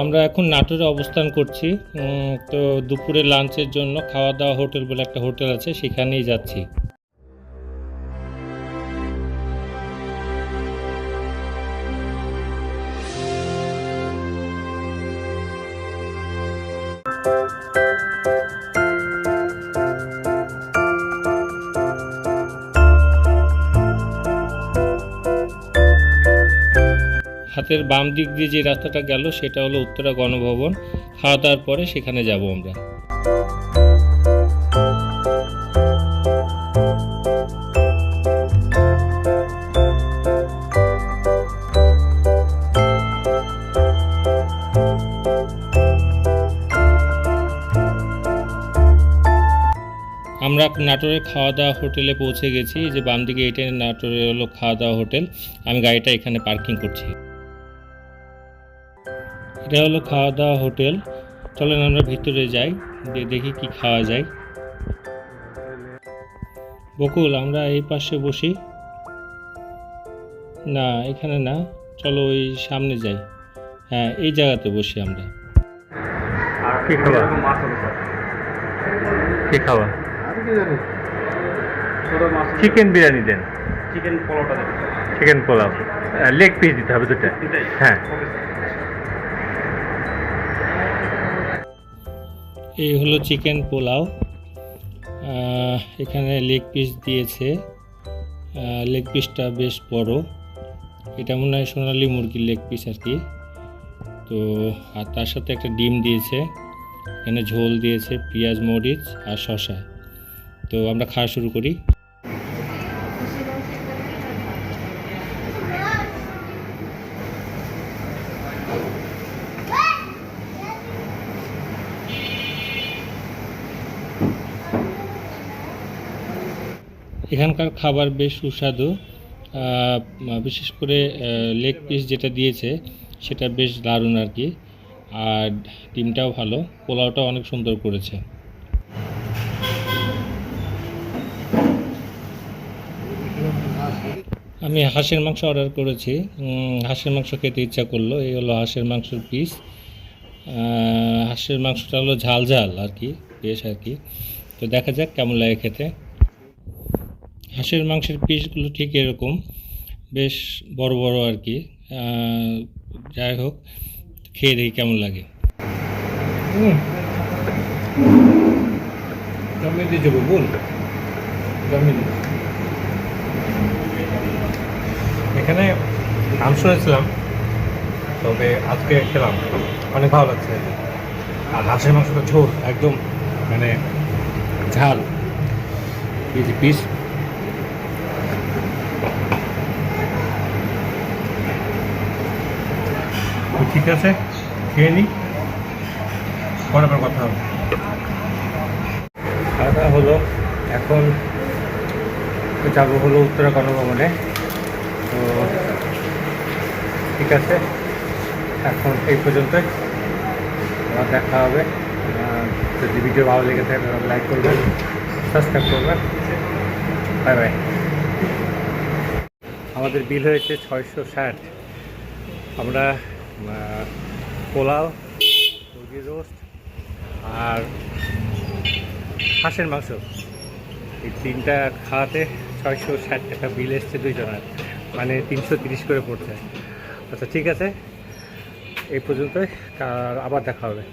আমরা এখন নাটোরে অবস্থান করছি। তো দুপুরে লাঞ্চের জন্য খাওয়া দাওয়া হোটেল বলে একটা হোটেল আছে, সেখানেই যাচ্ছি। হাতের বাম দিক দিয়ে যে রাস্তাটা গেল, সেটা হলো উত্তরা গণভবন। খাওয়া দাওয়ার পরে সেখানে যাব আমরা। আমরা নাটোরে খাওয়া দাওয়া হোটেলে পৌঁছে গেছি। যে বাম দিকে এটা নাটোরে হলো খাওয়া দাওয়া হোটেল। আমি গাড়িটা এখানে পার্কিং করছি। এটা হলো খাওয়া দাওয়া হোটেল। চলেন আমরা ভিতরে যাই দিয়ে দেখি কি খাওয়া যায়। বকুল আমরা এই পাশে বসি। না এখানে না। চলো ওই সামনে যাই। হ্যাঁ এই জায়গাতে বসি আমরা। কি খাওয়া কি খাওয়া চিকেন বিরিয়ানি দেন। চিকেন পোলাওটা দেবেন চিকেন পোলাও। লেগ পিস দিতে হবে দুটো হ্যাঁ। এই হলো চিকেন পোলাও। এখানে লেগ পিস দিয়েছে। লেগ পিসটা বেশ বড়। এটা মনে হয় সোনালি মুরগির লেগ পিস আর কি। তো, আর তার সাথে একটা ডিম দিয়েছে। এখানে ঝোল দিয়েছে পেঁয়াজ, মরিচ আর শসা। তো আমরা খাওয়া শুরু করি। এখানকার খাবার বেশ সুস্বাদু। বিশেষ করে লেগ পিস যেটা দিয়েছে, সেটা বেশ দারুণ আর কি আর ডিমটাও ভালো, পোলাওটাও অনেক সুন্দর করেছে। আমি হাঁসের মাংস অর্ডার করেছি। হাঁসের মাংস খেতে ইচ্ছা করল, এই হলো হাঁসের মাংসের পিস হাঁসের মাংসটা হলো ঝাল ঝাল আর কি বেশ আর কি তো দেখা যাক কেমন লাগে খেতে। হাঁসের, মাংসের পিসগুলো ঠিক এরকম। বেশ বড় বড় আর কি। যাই হোক, খেয়ে দেখি কেমন লাগে। এখানে নাম শুনেছিলাম, তবে আজকে খেলাম। অনেক ভালো লাগছে। আর হাঁসের মাংসটা ঝোল, একদম মানে ঝাল। পিস ঠিক আছে? খেয়ে নিই পরে আবার কথা হবে। খাওয়া হলো। এখন যাব হলো উত্তরা গণভবনে। তো ঠিক আছে। এখন এই পর্যন্তই। আবার দেখা হবে। যদি ভিডিও ভালো লেগে থাকে লাইক করবেন, সাবস্ক্রাইব করবেন। Bye bye. আমাদের বিল হয়েছে ছয়শো ষাট। আমরা পোলাও, মুরগির রোস্ট আর হাঁসের মাংস। এই তিনটা খাওয়াতে ছয়শো ষাট টাকা বিল এসছে দুইজনের। মানে তিনশো তিরিশ করে পড়ছে। আচ্ছা ঠিক আছে। এই পর্যন্তই। আবার দেখা হবে।